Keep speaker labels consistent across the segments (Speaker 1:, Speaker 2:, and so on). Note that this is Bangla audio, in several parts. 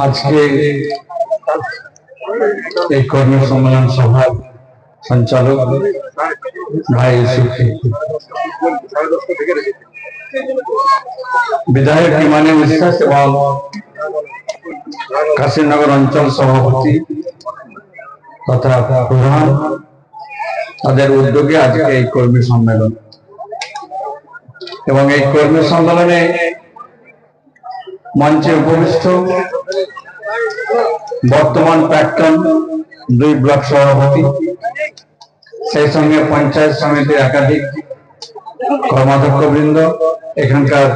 Speaker 1: আজকে এই কর্মী সম্মেলন সভার সঞ্চালক ভাই বিধায়ক ইমানে বিশ্বাস এবং কাশীনগর অঞ্চল সভাপতি তথা প্রধান। তাদের উদ্যোগে আজকে এই কর্মী সম্মেলন এবং এই কর্মী সম্মেলনে মঞ্চে উপবিষ্ট বর্তমান প্রাক্তন দুই ব্লক সভাপতি, সেই সঙ্গে পঞ্চায়েত সমিতির একাধিক কর্মাধ্যক্ষ বৃন্দ এখানকার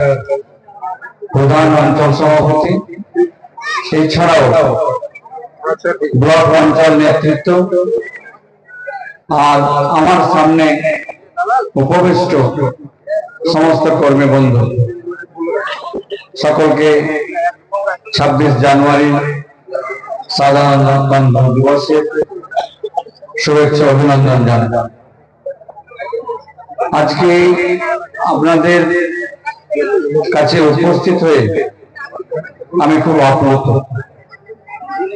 Speaker 1: প্রধান অঞ্চল সভাপতি, এছাড়াও ব্লক অঞ্চল নেতৃত্ব আর আমার সামনে উপবিষ্ট সমস্ত কর্মী বন্ধু। সকলকে ছাব্বিশ জানুয়ারি সাধারণতন্ত্র দিবসে শুভেচ্ছা অভিনন্দন জানাই। আজকে আপনাদের কাছে উপস্থিত হয়ে আমি খুব আপ্লুত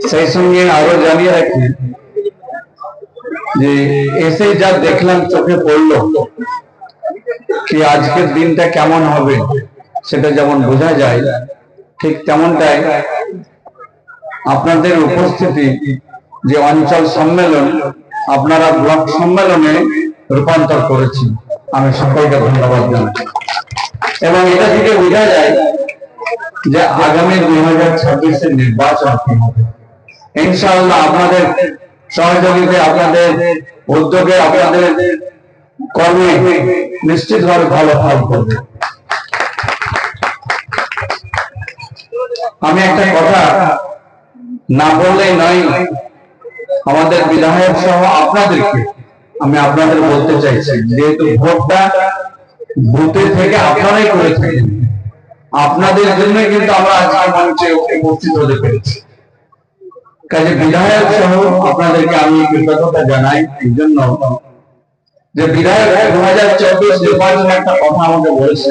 Speaker 1: সেই সঙ্গে আরও জানিয়ে রাখি যে এসে যা দেখলাম চোখে পড়ল কি আজকের দিনটা কেমন হবে? সেটা যেমন বোঝা যায়, ঠিক তেমনটাই আপনাদের উপস্থিতি যে অঞ্চল সম্মেলন, আপনারা ব্লক সম্মেলনে রূপান্তর করেছেন আমি সকলকে ধন্যবাদ জানাই। এবং এটা থেকে বোঝা যায় যে আগামী দুই হাজার ছাব্বিশের নির্বাচন হবে। ইনশাআল্লাহ আপনাদের সহযোগিতা আপনাদের উদ্যোগে, আপনাদের কর্মে নিশ্চিতভাবে ভালো ফল করবে। আমি একটা কথা না বললেই নয়, আমাদের বিধায়ক সহ আপনাদেরকে আমি আপনাদের বলতে চাইছি, যেহেতু ভোটটা বুথে থেকে আপনারাই করে থাকেন, আপনাদের জন্য কিন্তু আমরা আজকে মঞ্চে উপস্থিত হতে পেরেছি। কাজে বিধায়ক সহ আপনাদেরকে আমি কৃতজ্ঞতা জানাই এই জন্য যে বিধায়ক দু হাজার চব্বিশ নির্বাচনে একটা কথা আমাকে বলেছে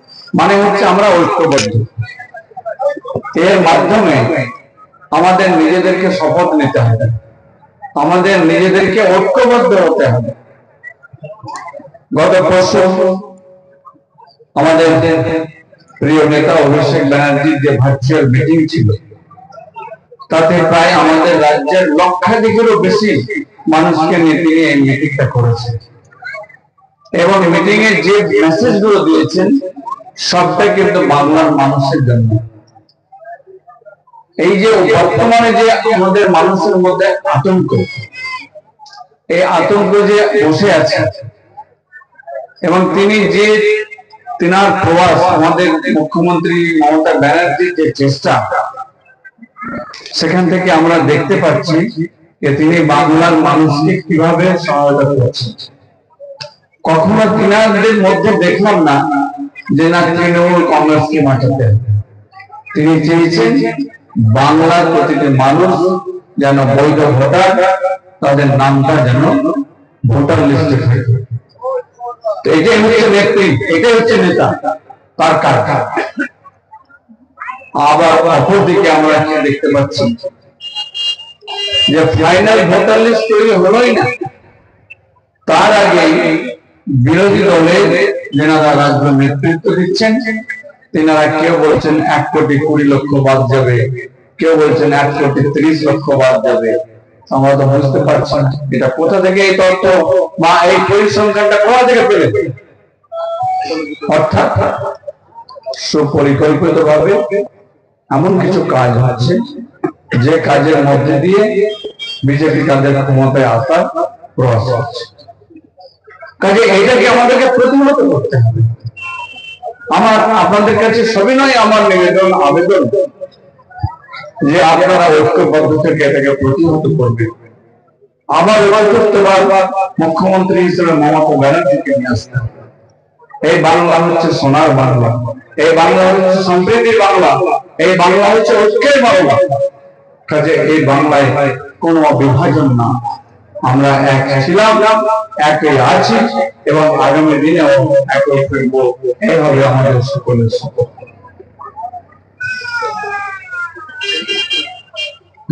Speaker 1: মানে হচ্ছে আমরা ঐক্যবদ্ধ। এর মাধ্যমে আমাদের নিজেদেরকে শপথ নিতে হবে। আমাদের নিজেদেরকে ঐক্যবদ্ধ হতে হবে। গত পরশু আমাদের প্রিয় নেতা অভিষেক ব্যানার্জির যে ভার্চুয়াল মিটিং ছিল, তাতে প্রায় আমাদের রাজ্যের লক্ষাধিকেরও বেশি মানুষকে নিয়ে তিনি এই মিটিংটা করেছেন। এবং মিটিং এ যে মেসেজগুলো দিয়েছেন সবটা কিন্তু বাংলার মানুষের জন্য। এই যে বর্তমানে যে আমাদের মানুষের মধ্যে আতঙ্ক, এই আতঙ্ক যে বসে আছে, এবং তিনি যে তিনার প্রবাস আমাদের মুখ্যমন্ত্রী মমতা ব্যানার্জির যে চেষ্টা, সেখান থেকে আমরা দেখতে পাচ্ছি যে তিনি বাংলার মানুষকে কীভাবে সহায়তা করছেন। কখনো তিনাদের মধ্যে দেখলাম না যে না তৃণমূল কংগ্রেসকে মাঠাতে। তিনি চেয়েছেন বাংলার প্রতিটি মানুষ যেন বৈধ ভোটার, তাদের নামটা যেন ভোটার লিস্টে থাকে। এটাই হচ্ছে ব্যক্তি এটাই হচ্ছে নেতা, তার কারখানা। আবার অপরদিকে আমরা দেখতে পাচ্ছি যে ফাইনাল ভোটার লিস্ট তৈরি হলোই না। তার আগে বিরোধী দলের যেনারা রাজ্য নেতৃত্ব দিচ্ছেন, তেনারা কেউ বলছেন এক কোটি কুড়ি লক্ষ বাদ যাবে, কেউ বলছেন এক কোটি ত্রিশ লক্ষ বাদ যাবে। আমরা তো বুঝতে পারছি এটা কোথা থেকে এই তথ্য বা এই পরিসংখ্যানটা কোথা থেকে পেলে? অর্থাৎ সুপরিকল্পিত ভাবে এমন কিছু কাজ আছে, যে কাজের মধ্যে দিয়ে বিজেপি তাদের ক্ষমতায় আসার প্রয়াস করছে কাজে এইটাকে আমাদেরকে প্রতিহত করতে হবে। আমার, আপনাদের কাছে সবিনয় আমার নিবেদন, আবেদন যে আপনারা ঐক্যবদ্ধ থেকে এটাকে প্রতিহত করবেন। আমার এবার করতে পারবার মুখ্যমন্ত্রী হিসেবে মমতা ব্যানার্জিকে নিয়ে আসতে এই বাংলা হচ্ছে সোনার বাংলা, এই বাংলা হচ্ছে সমৃদ্ধির বাংলা, এই বাংলা হচ্ছে ঐক্যের বাংলা। কাজে এই বাংলায় কোনো বিভাজন না। আমরা এক ছিলাম একই আছি এবং আগামী দিনেও একই ফিরব। এইভাবে আমাদের সকলের শপথ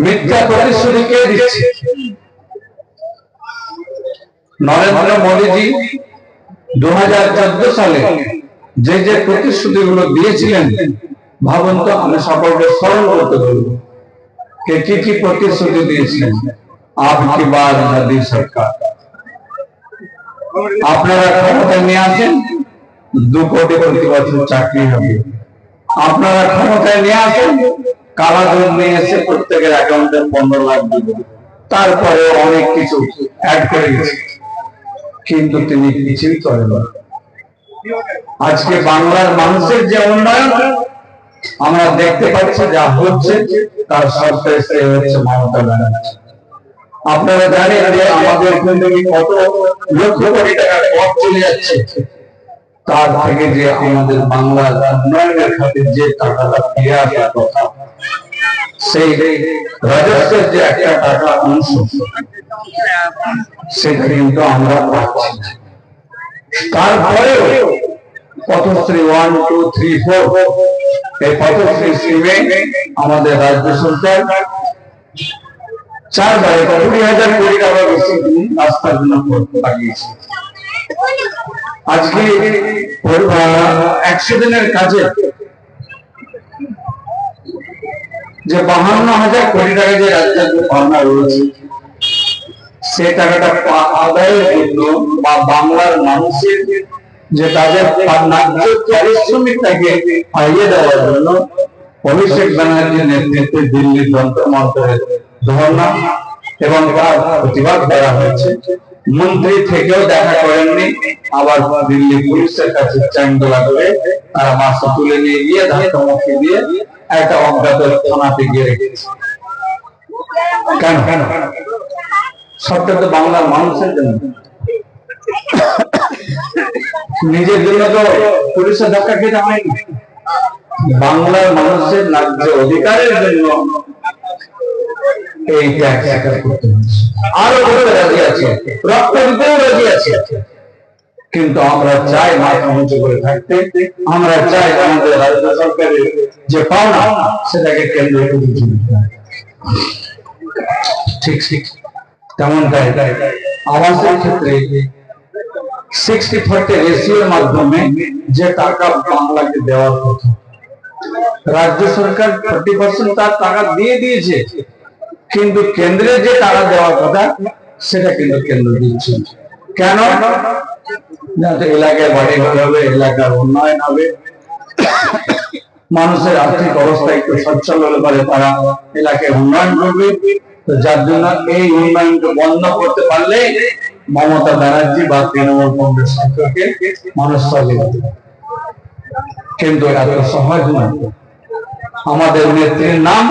Speaker 1: মিথ্যা প্রতিশ্রুতি কে দিচ্ছে। নরেন্দ্র মোদীজি দু হাজার চোদ্দ সালে যে যে প্রতিশ্রুতি গুলো দিয়েছিলেন, ভাবুন তো, আমি সকলকে স্মরণ করতে বলব। কে কি কি প্রতিশ্রুতি দিয়েছিলেন? আপকি বার মোদী সরকার আপনারা ক্ষমতায় নিয়ে আসেন, দু কোটি প্রতি বছর চাকরি হবে। আপনারা ক্ষমতায় নিয়ে আসেন কালা ধন নিয়ে এসে প্রত্যেকের অ্যাকাউন্টে পনেরো লাখ দিবেন তারপরে অনেক কিছু অ্যাড করে গেছে কিন্তু তিনি কিছুই করেন না। আজকে বাংলার মানুষের যে উন্নয়ন, আমরা দেখতে পাচ্ছি যা হচ্ছে, তার সবটাই হচ্ছে মমতা ব্যানার্জি। আপনারা জানেন যে আমাদের থেকে কত লক্ষ কোটি টাকা কর চলে যাচ্ছে তার থেকে যে আমাদের বাংলার উন্নয়নের খাতে যে টাকাটা ফিরে আসার কথা, সেই রাজস্বের যে একটা টাকা অংশ, সেটা কিন্তু আমরা পাচ্ছি। তারপরেও Pathashree one, two, three, four, এই পথশ্রী স্কিমে আমাদের রাজ্য সরকার চারবারে কুড়ি হাজার কোটি টাকা বেশি রাস্তার জন্য আজকে একশো দিনের কাজে যে বাহান্ন হাজার কোটি টাকা যে রাজ্যের রয়েছে, সে টাকাটা আদায়ের জন্য বা বাংলার মানুষের যে তাদের ন্যায্য পারিশ্রমিকটাকে পাইয়ে দেওয়ার জন্য অভিষেক ব্যানার্জির নেতৃত্বে যন্ত্র ধর্ণা এবং তার প্রতিবাদ করা হয়েছে। মন্ত্রী থেকেও দেখা করেননি। আবার দিল্লি পুলিশের কাছে চ্যাংদোলা করে তারা মাসা তুলে নিয়ে গিয়ে ধাক্কামুখি দিয়ে একটা অজ্ঞাত থানাতে গিয়ে রেখেছে। কেন? কেন সবটা তো বাংলার মানুষের জন্য। নিজের জন্য তো পুলিশের ধাক্কা খেতে হয়নি। বাংলার মানুষের ন্যায্য অধিকারের জন্য এই ট্যাক্স স্বীকার করতে হচ্ছে আরও করতে রাজি আছে রক্ত দিতেও রাজি আছে কিন্তু আমরা চাই মাথা উঁচু করে থাকতে আমরা চাই আমাদের রাজ্য সরকারের যে পাওনা সেটাকে কেন্দ্র করে দিতে হবে। ঠিক ঠিক তেমনটাই আবাসের ক্ষেত্রে সিক্সটি ফোর্টি রেশিওর মাধ্যমে যে টাকা বাংলাকে দেওয়ার কথা রাজ্য সরকার থার্টি পার্সেন্ট তার টাকা দিয়ে দিয়েছে কিন্তু কেন্দ্রের যে টাকা দেওয়ার কথা, সেটা কিন্তু কেন্দ্র দিচ্ছে। কেন এলাকায় বাড়ি হবে, এলাকার উন্নয়ন হবে মানুষের আর্থিক অবস্থা একটু সচ্ছল হলে পারে তারা এলাকায় উন্নয়ন করবে তো যার জন্য এই উন্নয়নকে বন্ধ করতে পারলে মমতা ব্যানার্জি বা তৃণমূল কংগ্রেস সরকারকে মানুষ দিবে। কিন্তু এত সহজ নয় আমাদের নেত্রীর নাম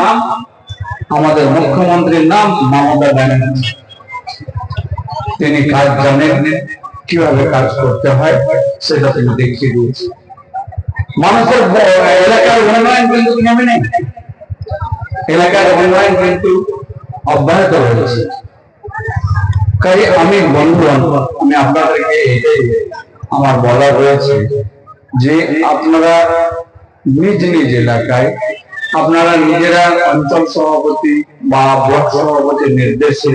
Speaker 1: আমাদের মুখ্যমন্ত্রীর নাম মমতা ব্যানার্জি। তিনি কাজ জানেন কীভাবে কাজ করতে হয় সেটা তিনি দেখিয়ে দিয়েছে। মানুষের এলাকার উন্নয়ন কিন্তু থেমে নেই। এলাকার উন্নয়ন কিন্তু অব্যাহত রয়েছে। কাজে আমি বন্ধু আমি আপনাদেরকে এটাই আমার বলা রয়েছে যে আপনারা নিজ নিজ এলাকায় আপনারা নিজেরা অঞ্চল সভাপতি বা ব্লক সভাপতির নির্দেশে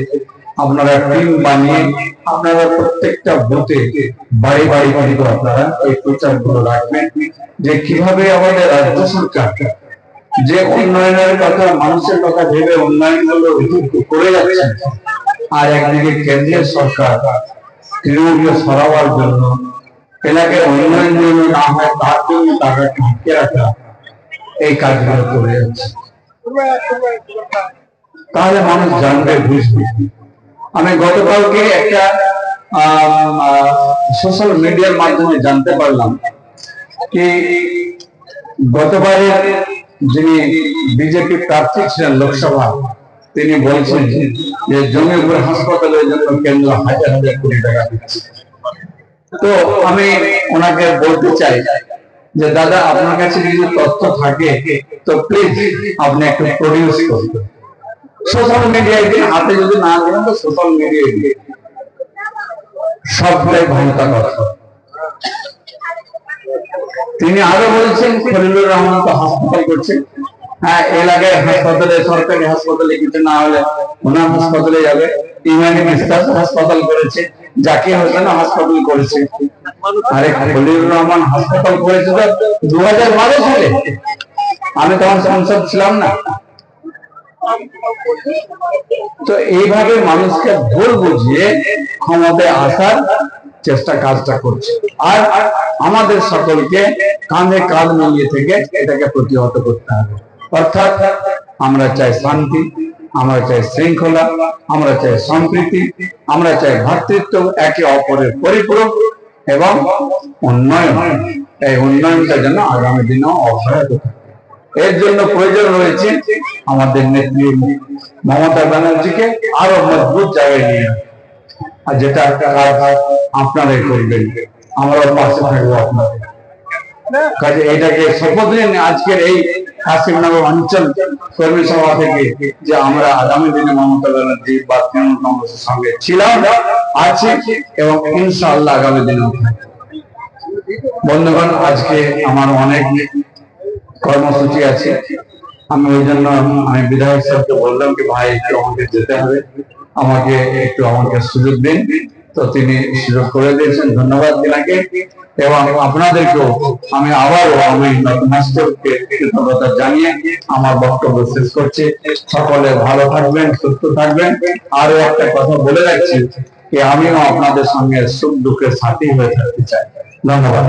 Speaker 1: আপনারা টিম বানিয়ে আপনারা প্রত্যেকটা বুথে বাড়ি বাড়ি কিন্তু আপনারা এই প্রচারগুলো রাখবেন যে কীভাবে আমাদের রাজ্য সরকার যে উন্নয়নের কথা, মানুষের কথা ভেবে উন্নয়নগুলো করে যাচ্ছে, আর একদিকে কেন্দ্রীয় সরকার তৃণমূলকে সরাবার জন্য এলাকায় উন্নয়ন যেন না হয়, তার জন্য টাকা আটকে রাখা এই কাজগুলো করে যাচ্ছে। তাহলে মানুষ জানবে, বুঝবে। আমি গতকালকে একটা সোশ্যাল মিডিয়ার মাধ্যমে জানতে পারলাম কি গতবারে যিনি বিজেপি প্রার্থী ছিলেন লোকসভা, তিনি বলছেন যে জমিপুর হাসপাতালের জন্য কেন্দ্র হাজার হাজার কোটি টাকা দিচ্ছে। তো আমি ওনাকে বলতে চাই যে, দাদা, আপনার কাছে যদি তথ্য থাকে, তো প্লিজ আপনি একটু প্রডিউস করুন। সোশ্যাল মিডিয়ায় দিন হাতে যদি না দেন তো সোশ্যাল মিডিয়ায় দিন সবটাই ক্ষমতা কথা। তিনি আরও বলছেন খলিলুর রহমান তো হাসপাতাল করছেন হ্যাঁ এলাকায় হাসপাতালে, সরকারি হাসপাতালে কিছু না হলে ওনার হাসপাতালে যাবে। ইমানি বিশ্বাস হাসপাতাল করেছে। জাকির হোসেন হাসপাতাল করেছে। আরে খলিলুর রহমান হাসপাতাল করেছে তো দু হাজার বারো সালে। আমি তখন সংসদ ছিলাম না। তো এইভাবে মানুষকে ভুল বুঝিয়ে ক্ষমতায় আসার চেষ্টা কাজটা করছে। আর আমাদের সকলকে কাঁধে কাঁধ মিলিয়ে থেকে এটাকে প্রতিহত করতে হবে। অর্থাৎ আমরা চাই শান্তি আমরা চাই শৃঙ্খলা, আমরা চাই সম্প্রীতি, আমরা চাই ভ্রাতৃত্ব, একে অপরের পরিপূরক এবং উন্নয়ন। এই উন্নয়নটা যেন আগামী দিনেও অব্যাহত এর জন্য প্রয়োজন রয়েছে আমাদের নেত্রী মমতা ব্যানার্জিকে আরও মজবুত জায়গায় নিয়ে। আর যেটা আপনারাই করবেন, আমরাও পাশে থাকব আপনাদের। কাজে এটাকে শপথ নিন, আজকের এই কাশিমনগর অঞ্চল কর্মী সভা থেকে যে আমরা আগামী দিনে মমতা ব্যানার্জি বা তৃণমূল কংগ্রেসের সঙ্গে ছিলাম, আছি এবং ইনশাআল্লাহ আগামী থাকব। বন্ধুগণ, আজকে আমার অনেক কর্মসূচি আছে। আমি ওই জন্য আমি বিধায়ক সাহেবকে বললাম কি ভাই, একটু আমাকে যেতে হবে। আমাকে একটু আমাকে সুযোগ দিন। তো তিনি সুযোগ করে দিয়েছেন। ধন্যবাদ তিনাকে এবং আপনাদেরকেও আমি আবারও আমি মাস্টারকে কৃতজ্ঞতা জানিয়ে আমার বক্তব্য শেষ করছি। সকলে ভালো থাকবেন, সুস্থ থাকবেন। আরও একটা কথা বলে রাখছি আমিও আপনাদের সঙ্গে সুখ দুঃখের সাথী হয়ে থাকতে চাই। ধন্যবাদ।